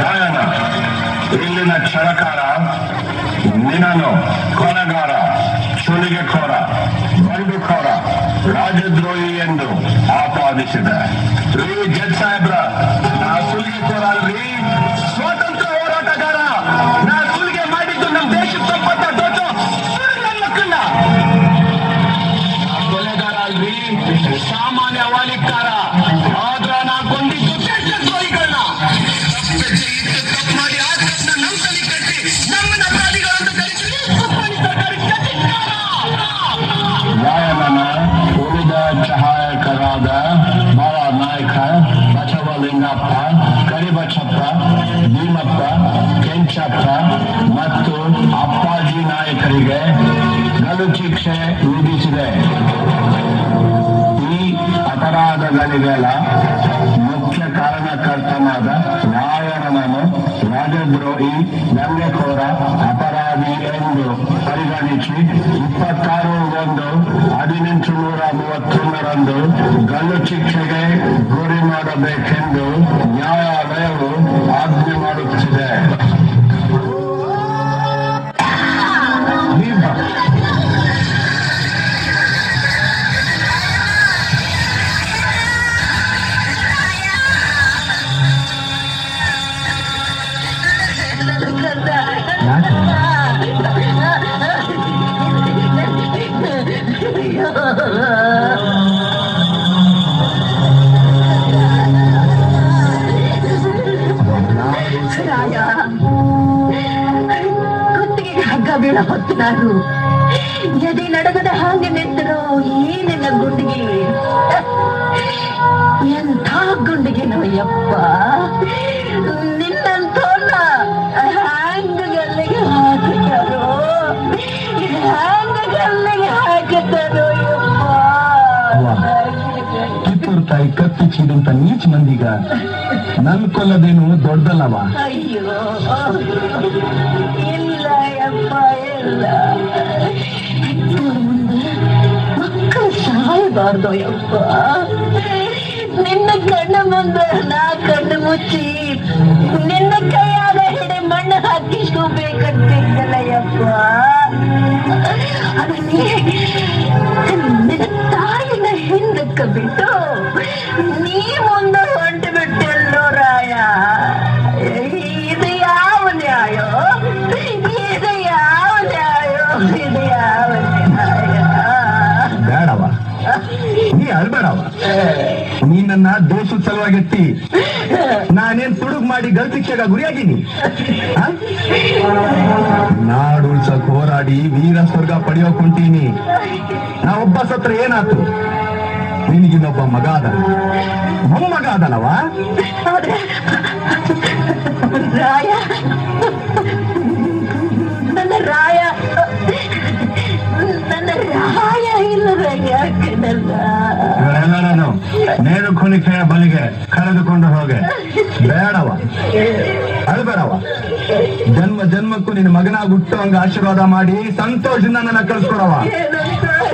ಗಾಯನ ಇಲ್ಲಿನ ಕ್ಷಣಕಾರ ನಿನನು ಕೋರ ಬಂಡು ಕೋರ, ರಾಜದ್ರೋಹಿ ಎಂದು ಆಪಾದಿಸಿದೆ. ರೀ, ಜಡ್ ಸಾಹೇಬ್ರ, ನಾ ಸುಲಿಗೆಖೋರ ಅಲ್ರಿ? ಸ್ವಾತಂತ್ರ್ಯ ಹೋರಾಟಗಾರ, ನಾ ಸುಲಿಗೆ ಮಾಡಿದ್ದು ನಮ್ಮ ದೇಶದ ಸಂಪತ್ತ, ದೊಡ್ಡ ಮಕ್ಕಳ ಕೊಲೆಗಾರ ಅಲ್ರಿ? ಸಾಮಾನ್ಯ ವಾಲಿಕಾರ ಕಡು ಶಿಕ್ಷೆ ವಿಧಿಸಿದೆ. ಈ ಅಪರಾಧಗಳಿಗೆಲ್ಲ ಮುಖ್ಯ ಕಾರಣಕರ್ತನಾದ ರಾಯಣನನ್ನು ರಾಜದ್ರೋಹಿ ದಂಗೆಕೋರ ಅಪರಾಧಿ ಎಂದು ಪರಿಗಣಿಸಿ ಇಪ್ಪತ್ತಾರು ಒಂದು ಹದಿನೆಂಟು ನೂರ ಮೂವತ್ತೊಂದರಂದು ಗಲ್ಲು ಶಿಕ್ಷೆಗೆ ಗುರಿ ಮಾಡಬೇಕೆಂದು ರಾಯ ಕುತ್ತಿಗೆ ಹಗ್ಗ ಬೀಳ ಹೊತ್ತು ನಾನು. ಎದೆ ನಡಗದ ಹಾಗೆ ಸಿಕ್ಕಿದಂತ ನೀಚ್ ಮಂದಿಗ. ನನ್ ಕೊಲ್ಲದೇನು ದೊಡ್ಡದಲ್ಲವ? ಮಕ್ಕಳು ಯಪ್ಪ. ನಿನ್ನ ಕಣ್ಣ ಮುಂದೆ ನಾ ಕಣ್ಣು ಮುಚ್ಚಿ, ನಿನ್ನ ಕೈಯಾದ ಹಿಡಿ ಮಣ್ಣು ಹಾಕಿಷ್ಟು ಯಪ್ಪ. ನಿನ್ನ ತಾಯಿನ ಹಿಂದಕ್ಕ ಬಿಟ್ಟು ಅಳ್ಬೇಡವ ನೀ ನನ್ನ ದೋಷದ ಸಲುವಾಗಿಟ್ಟಿ ನಾನೇನ್ ತುಡುಗ್ ಮಾಡಿ ಗಲ್ಶಿಕ್ಷೆಗ ಗುರಿಯಾಗಿನಿ ಆ? ನಾಡು ಉಳ್ಸಕ್ ಹೋರಾಡಿ ವೀರ ಸ್ವರ್ಗ ಪಡೆಯೋಕ್ ಹೊಂಟೀನಿ. ನಾ ಒಬ್ಬ ಸತ್ರ ಏನಾತು? ನಿನಗಿನ್ನೊಬ್ಬ ಮಗ ಅದ ಮೊಮ್ಮಗ ಆದ್ರೆ ರಾಯ. ನನ್ನ ರಾಯ ನನ್ನ ಇವರೆಲ್ಲರನ್ನು ನೇರು ಕುಣಿಕೆಯ ಬಲಿಗೆ ಕರೆದುಕೊಂಡು ಹೋಗೆ. ಬೇಡವ. ಅಳ್ಬೇಡವ ಜನ್ಮ, ಜನ್ಮಕ್ಕೂ ನಿನ್ನ ಮಗನ ಹುಟ್ಟು ಹಂಗ ಆಶೀರ್ವಾದ ಮಾಡಿ ಸಂತೋಷದಿಂದ ನನ್ನ ಕಳಿಸ್ಕೊಡವ.